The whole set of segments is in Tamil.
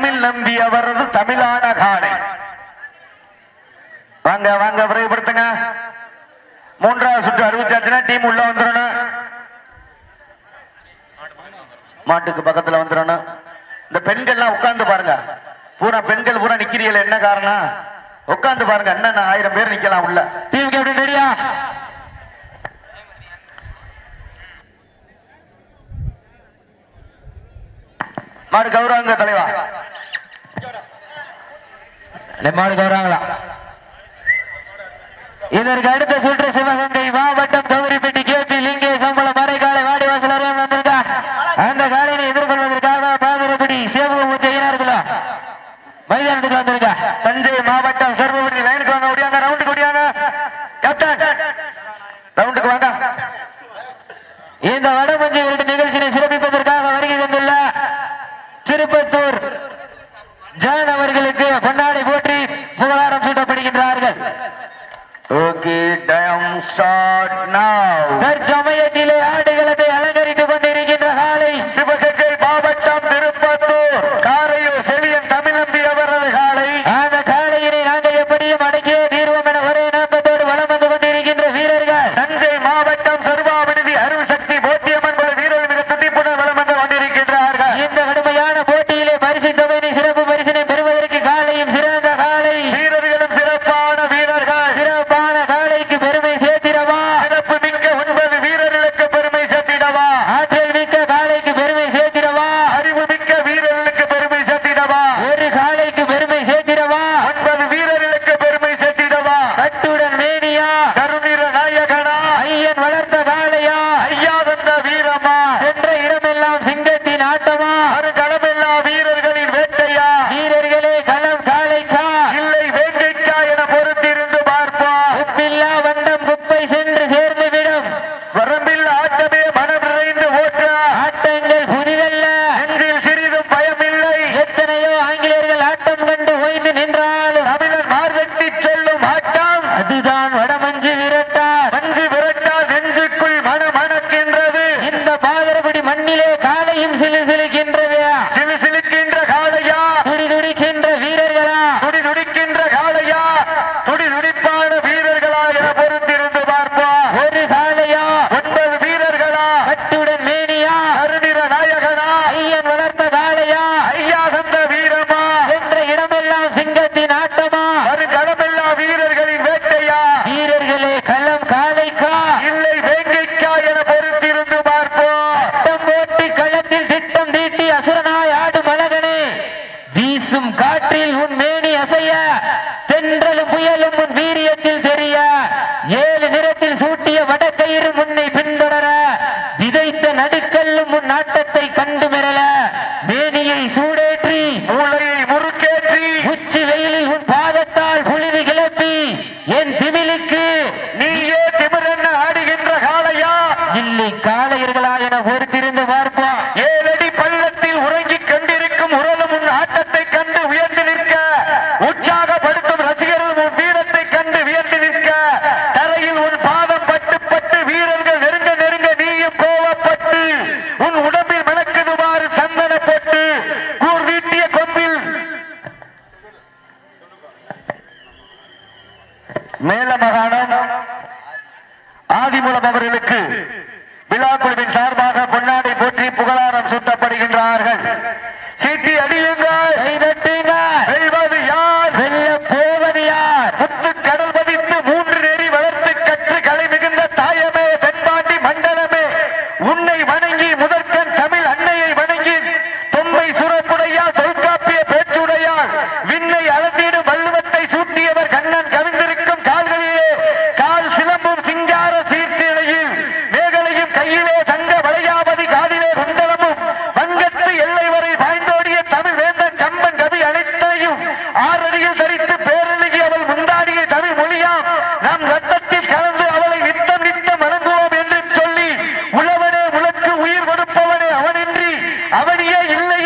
தமிழ் நம்பி அவரது தமிழான காலை. வாங்க வாங்க விரைவுபடுத்துங்க. மூன்றாவது சுற்று அறிவிச்சாச்சுன்னா டீம் உள்ள வந்துடணும். மாட்டுக்கு பக்கத்துல வந்துடணும். இந்த பெண்கள்லாம் உட்கார்ந்து பாருங்க. பூரா பெண்கள் பூரா நிக்கிறீங்கள என்ன காரணம்? உட்கார்ந்து பாருங்க என்ன ஆயிரம் பேர் நிக்கலாம் உள்ள. டிவிக்கு எப்படி தெரியா மாறு கௌரவங்க தலைவா. மாடுக்கு வராங்களா இதற்கு அடுத்த சுற்று சிவகங்கை மாவட்டம் கௌரிப்பட்டிக்கு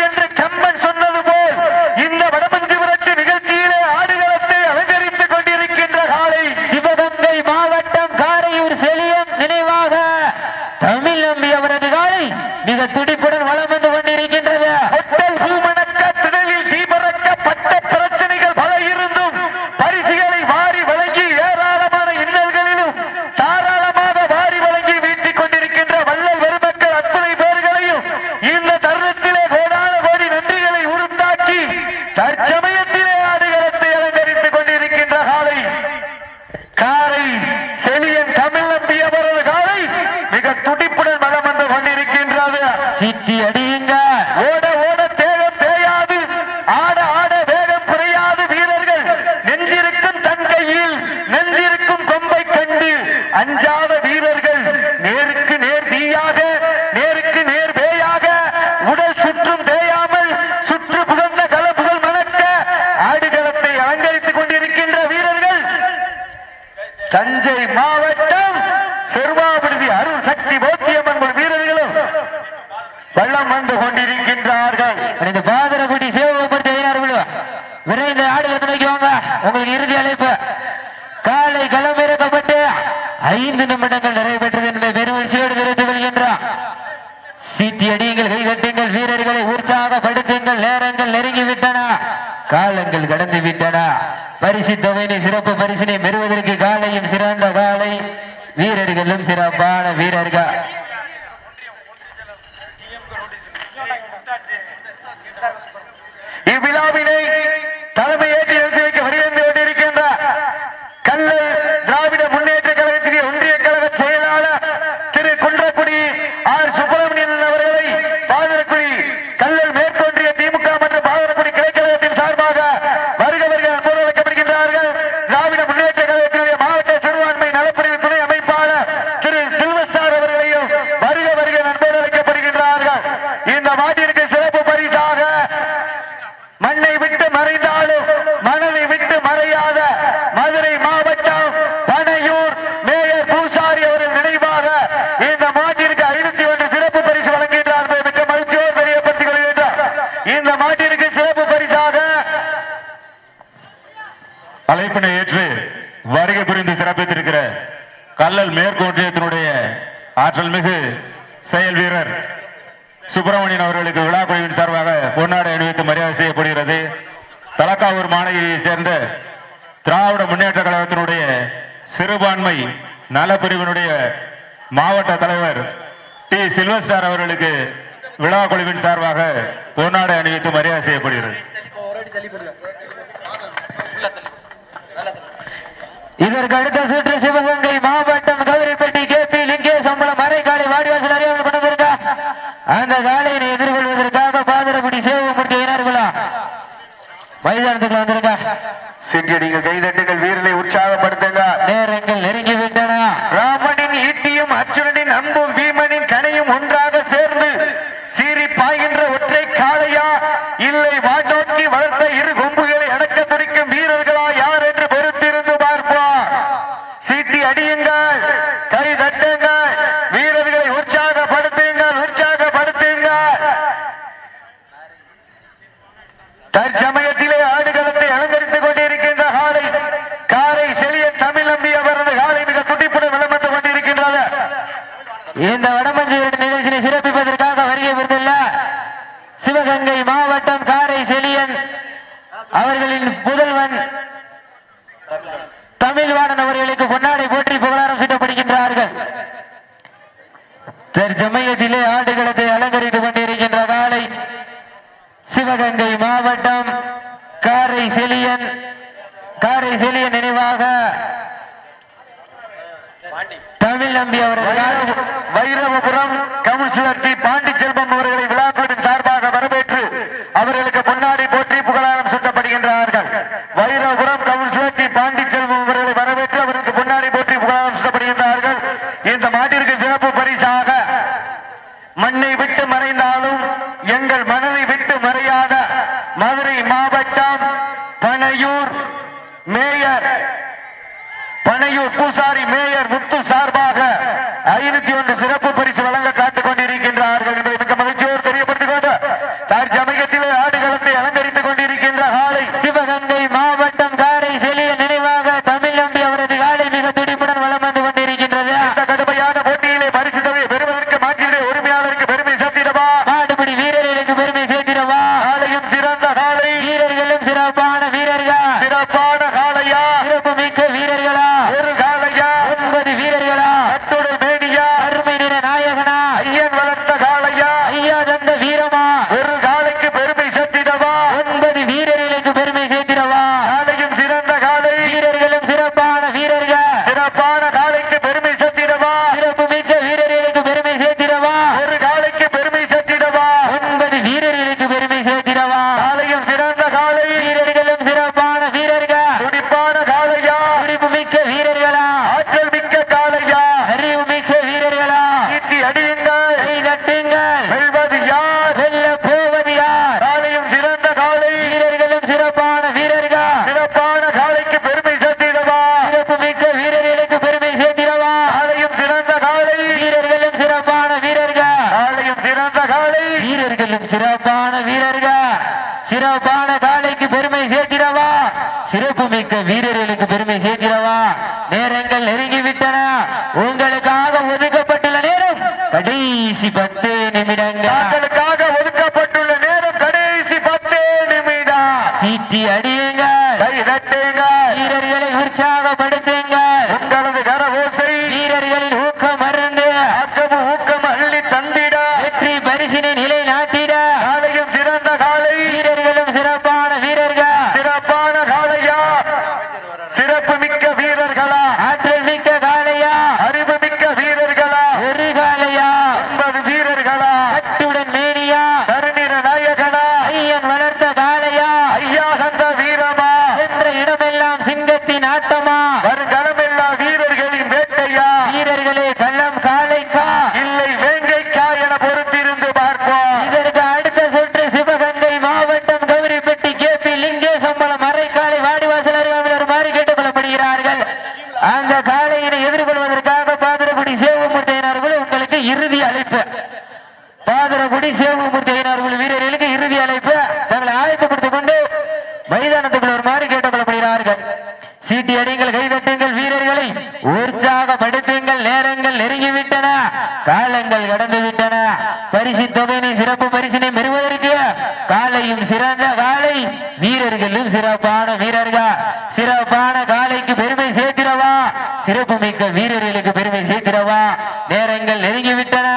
entre மிக துடிப்புடன் மதம் வந்து கொண்டிருக்கின்றது. சிட்டி அடி ஐந்து நிமிடங்கள் நிறைவேற்றது என்பதை பெருமகிழ்ச்சியோடு விரைந்து வருகின்றார் சீட்டி அடியுங்கள் கைகட்டுங்கள் வீரர்களை உற்சாகப்படுத்துங்கள் நேரங்கள் நெருங்கி விட்டன காலங்கள் கடந்து விட்டன பரிசு தொகையினை சிறப்பு பரிசினை பெறுவதற்கு காலையும் சிறந்த காலை. வீரர்களும் சிறப்பான வீரர்கள். இவ்விழாவினை தலைமை வீரர் சுப்பிரமணியன் அவர்களுக்கு விழா குழுவின் சார்பாக பொன்னாடை அணிவித்து மரியாதை செய்யப்படுகிறது. தலக்காவூர் மாநகரியை சேர்ந்த திராவிட முன்னேற்ற கழகத்தினுடைய சிறுபான்மை நலப்பிரிவினுடைய மாவட்ட தலைவர் டி. சில்வஸ்டார் அவர்களுக்கு விழா குழுவின் சார்பாக பொன்னாடை அணிவித்து மரியாதை செய்யப்படுகிறது. இதற்கு அடுத்த சுற்று சிவகங்கை மாவட்டம் மைதானத்துக்கு வந்திருங்க சென்று நீங்கள் கைதட்டுங்கள் வீரனை உற்சாகப்படுத்துங்க. நேரங்கள் நெருங்கி அவர்களின் புதல்வன் எங்கள் மன இறுதி அழைப்பு. பாதரகுடி சேவகுமூர்த்தி ஐயனார்கள் வீரர்களுக்கு இறுதி அழைப்பு. தங்களை ஆயத்தப்படுத்திக் கொண்டு மைதானத்துக்குள் வருமாறு கேட்டுக்கொள்ளப்படுகிறார்கள். சீட்டி அடிங்கள் கைதட்டுங்கள் வீரர்களை உற்சாகப்படுத்துங்கள். நேரங்கள் நெருங்கிவிட்டன. காலங்கள் கடந்துவிட்டன. பரிசு தொகையினை சிறப்பு பரிசினை பெறுவதற்கு காலையும் சிறந்த காலை வீரர்களும் சிறப்பான வீரர்கள். சிறப்பான காலைக்கு பெருமை சேர்க்கிறவா? சிறப்பு மிக்க வீரர்கள் நெருங்கிவிட்டன.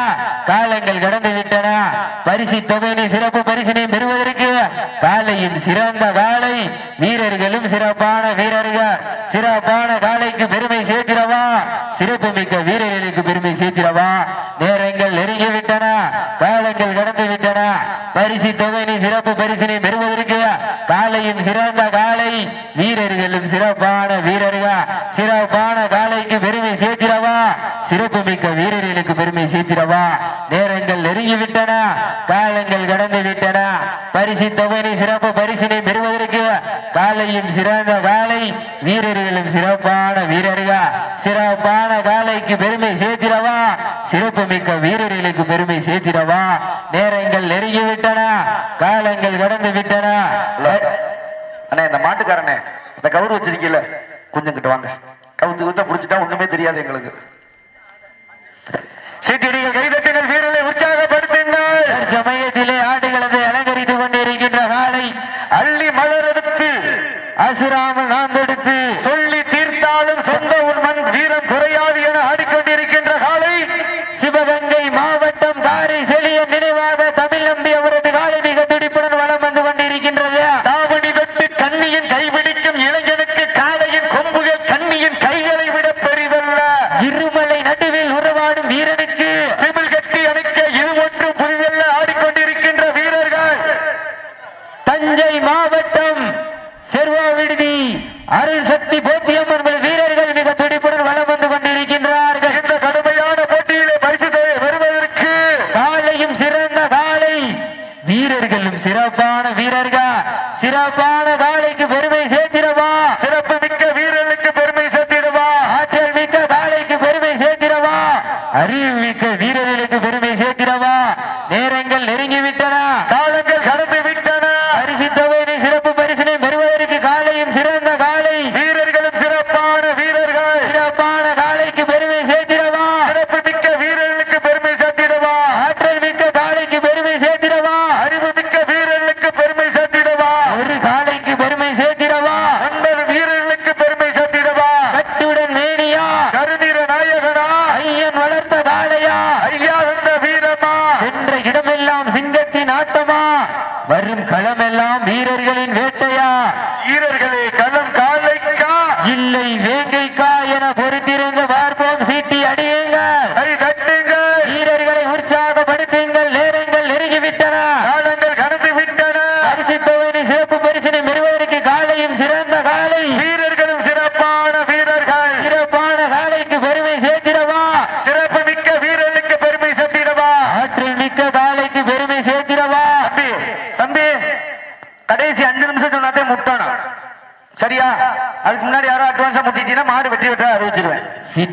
காலங்கள் கடந்து விட்டன பரிசு தொகையினை சிறப்பு பரிசினை பெறுவதற்கு காலையின் சிறந்த காலை வீரர்களும் சிறப்பான வீரர்கள். சிறப்பான காலைக்கு பெருமை சேர்க்கிறவா? சிறப்பு மிக்க வீரர்களுக்கு பெருமை சேர்க்கிறவா? நேரங்கள் நெருங்கிவிட்டன. காலங்கள் கடந்து விட்டன பரிசு தொகையின் சிறப்பு பரிசினை பெறுவதற்கு காலையும் சிறந்த காலை வீரர்களும் சிறப்பான வீரர்கள்? சிறப்பான காலைக்கு பெருமை சேர்க்கிறவா? சிறப்பு மிக்க வீரர்களுக்கு பெருமை சேர்க்கிறவா? நேரங்கள் நெருங்கிவிட்டன காலங்கள் கடந்து விட்டன பரிசு தொகையினை சிறப்பு பரிசினை பெறுவதற்கு காலையும் சிறந்த காலை வீரர்களும் சிறப்பான வீரர்கள்? சிறப்பான காலைக்கு பெருமை சேர்க்கிறவா? சிறப்பு மிக்க வீரர்களுக்கு பெருமை சேர்க்கிறவா? நேரங்கள் நெருங்கிவிட்டன விட்டன? காலங்கள் கடந்து விட்டன? இந்த மாட்டுக்காரனே இந்த கவுரு வச்சிருக்கீல கொஞ்சம் கிட்ட வாங்க. கவுந்து குத்த புடிச்சுட்டா ஒண்ணுமே தெரியாது எங்களுக்கு. சீட்டிடிகள் கைதட்டினர் வீரரை உற்சாகப்படுத்துங்கள். சமயத்திலே ஆடுகளது அலங்கரித்து கொண்டிருக்கின்ற காலை அள்ளி மலர் மலரெடுத்து அசுராமல் நாந்தெடுத்து வெற்றி பெறு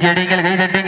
கெடிங்கள் கைதட்டி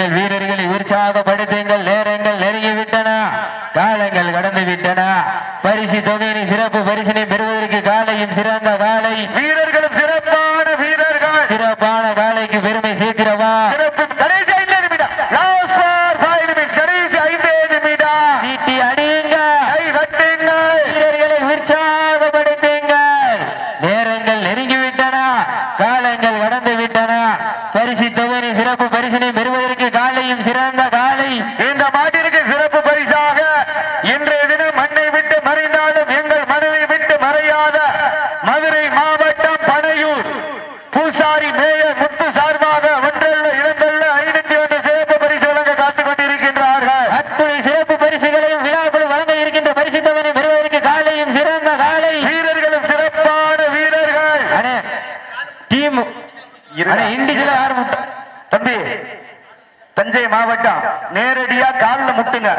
மாவட்டம் நேரடியா காலில் முட்டுங்க.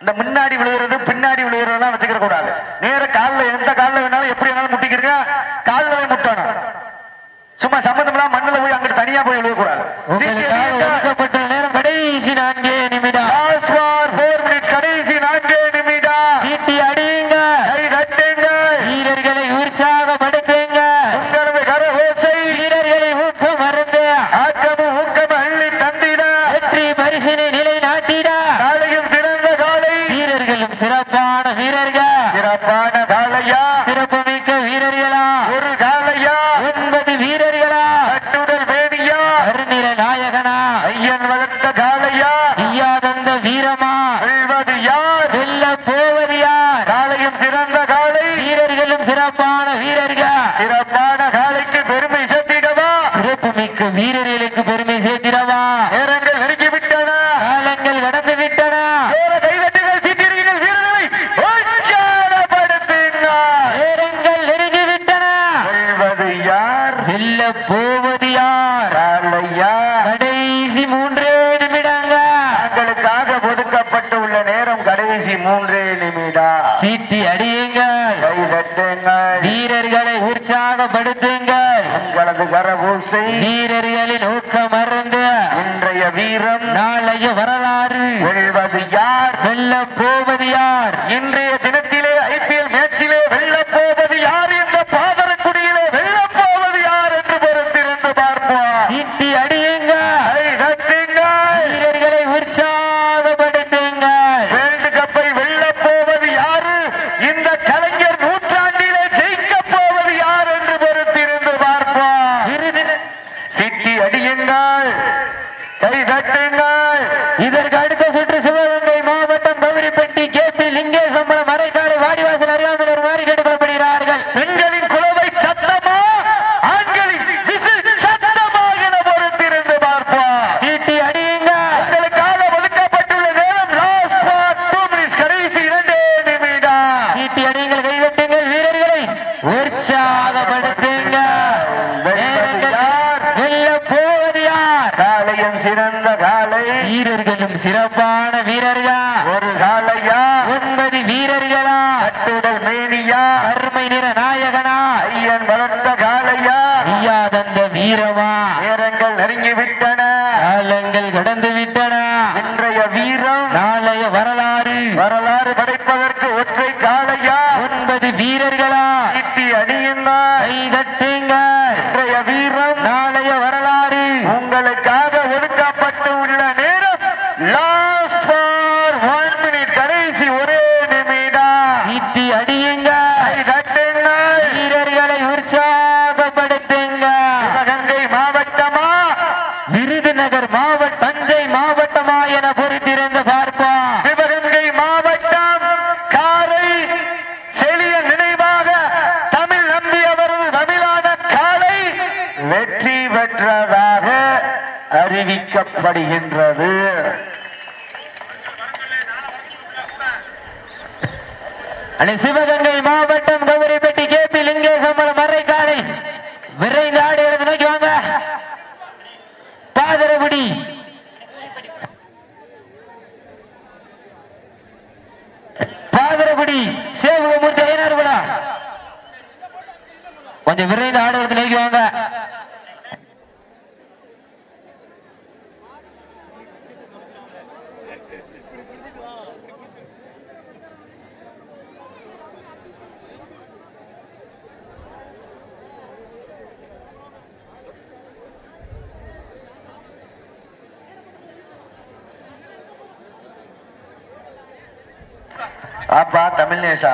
இந்த முன்னாடி விழுகிறது பின்னாடி விழுகிறதெல்லாம் வச்சுக்கிற கூடாது. நேர காலில் எந்த காலில் வேணாலும் எப்படி வேணாலும் முட்டிக்கிறீங்க கால்களை முட்டணும். சும்மா சம்பந்தம் எல்லாம் மண்ணில் போய் அங்கிட்டு தனியா போய் விழுகக்கூடாது. நேரம் கடைசி நான்கே நிமிடம். தட்டுங்கள் வீரர்களை உற்சாகப்படுத்துங்கள். உங்களது கரபூசை. வீரர்களின் ஊக்கம் அருந்து இன்றைய வீரம். நாளைய வரலாறு. வெல்வது யார்? வெல்ல போவது யார்? இன்றைய தினம் காலங்கள் நெருங்கி விட்டன காலங்கள் கடந்து விட்டன இன்றைய வீரம் நாளைய வரலாறு. வரலாறு படைப்பதற்கு ஒற்றை காலையா ஒன்பது வீரர்களா? அறிவிக்கப்படுகின்றது அணி சிவகங்கை மாவட்ட அப்பா தமிழ்நேசா